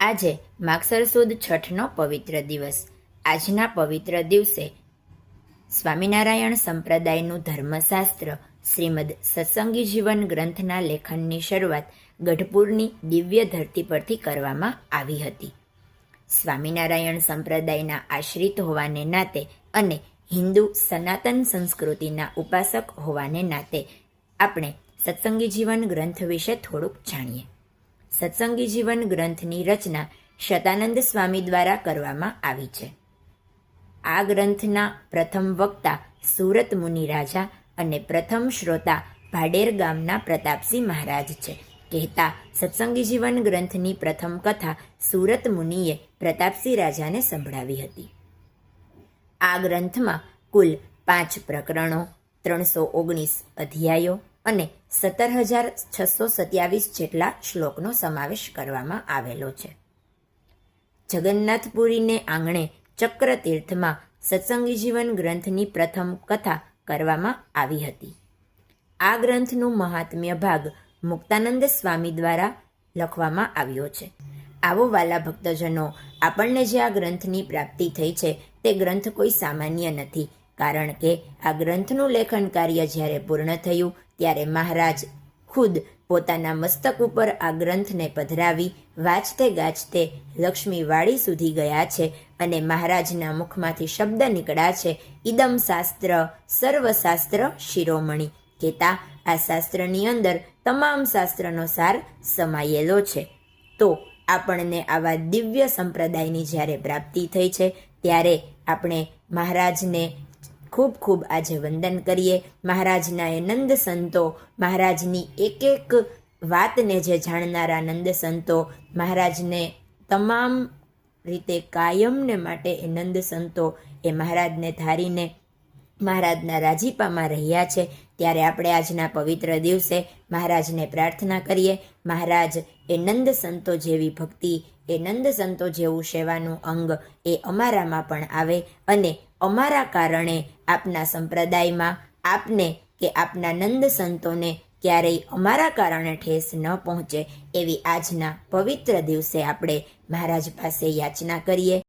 આજે માગસર સુદ છઠનો પવિત્ર દિવસ. આજના પવિત્ર દિવસે સ્વામિનારાયણ સંપ્રદાયનું ધર્મશાસ્ત્ર શ્રીમદ સત્સંગી જીવન ગ્રંથના લેખનની શરૂઆત ગઢપુરની દિવ્ય ધરતી પરથી કરવામાં આવી હતી. સ્વામિનારાયણ સંપ્રદાયના આશ્રિત હોવાને નાતે અને હિન્દુ સનાતન સંસ્કૃતિના ઉપાસક હોવાને નાતે આપણે સત્સંગી જીવન ગ્રંથ વિશે થોડુંક જાણીએ. સત્સંગી જીવન ગ્રંથની રચના શતાનંદ સ્વામી દ્વારા કરવામાં આવી છે. આ ગ્રંથના પ્રથમ વક્તા સુરત મુનિ રાજા અને પ્રથમ શ્રોતા ભાડેર ગામના પ્રતાપસિંહ મહારાજ છે. કહેતા સત્સંગી જીવન ગ્રંથની પ્રથમ કથા સુરત મુનિએ પ્રતાપસિંહ રાજાને સંભળાવી હતી. આ ગ્રંથમાં કુલ પાંચ પ્રકરણો, ત્રણસો ઓગણીસ અધ્યાયો અને સત્તર હજાર છસો સત્યાવીસ જેટલા શ્લોકનો સમાવેશ કરવામાં આવેલો છે. જગન્નાથપુરીને આંગણે ચક્રતીર્થમાં સત્સંગી જીવન ગ્રંથની પ્રથમ કથા કરવામાં આવી હતી. આ ગ્રંથનું મહાત્મ્ય ભાગ મુક્તાનંદ સ્વામી દ્વારા લખવામાં આવ્યો છે. આવો વાલા ભક્તજનો, આપણને જે આ ગ્રંથની પ્રાપ્તિ થઈ છે તે ગ્રંથ કોઈ સામાન્ય નથી, કારણ કે આ ગ્રંથનું લેખન કાર્ય જ્યારે પૂર્ણ થયું ત્યારે મહારાજ ખુદ પોતાના મસ્તક ઉપર આ ગ્રંથને પધરાવી વાંચતે ગાજતે લક્ષ્મીવાડી સુધી ગયા છે અને મહારાજના મુખમાંથી શબ્દ નીકળ્યા છે, ઇદમ શાસ્ત્ર, સર્વશાસ્ત્ર શિરોમણી. કહેતા આ શાસ્ત્રની અંદર તમામ શાસ્ત્રનો સાર સમાયેલો છે. તો આપણને આવા દિવ્ય સંપ્રદાયની જ્યારે પ્રાપ્તિ થઈ છે, ત્યારે આપણે મહારાજને ખૂબ ખૂબ આજે વંદન કરીએ. મહારાજના એ નંદ સંતો, મહારાજની એક એક વાતને જે જાણનારા નંદ સંતો, મહારાજને તમામ રીતે કાયમને માટે એ નંદ સંતો એ મહારાજને ધારીને મહારાજના રાજીપામાં રહ્યા છે. ત્યારે આપણે આજના પવિત્ર દિવસે મહારાજને પ્રાર્થના કરીએ. મહારાજ, એ નંદ સંતો જેવી ભક્તિ, એ નંદ સંતો જેવું સેવાનું અંગ એ અમારામાં પણ આવે અને અમારા કારણે આપના સંપ્રદાયમાં આપને કે આપના નંદ સંતોને ક્યારેય અમારા કારણે ઠેસ ન પહોંચે એવી આજના પવિત્ર દિવસે આપણે મહારાજ પાસે યાચના કરીએ.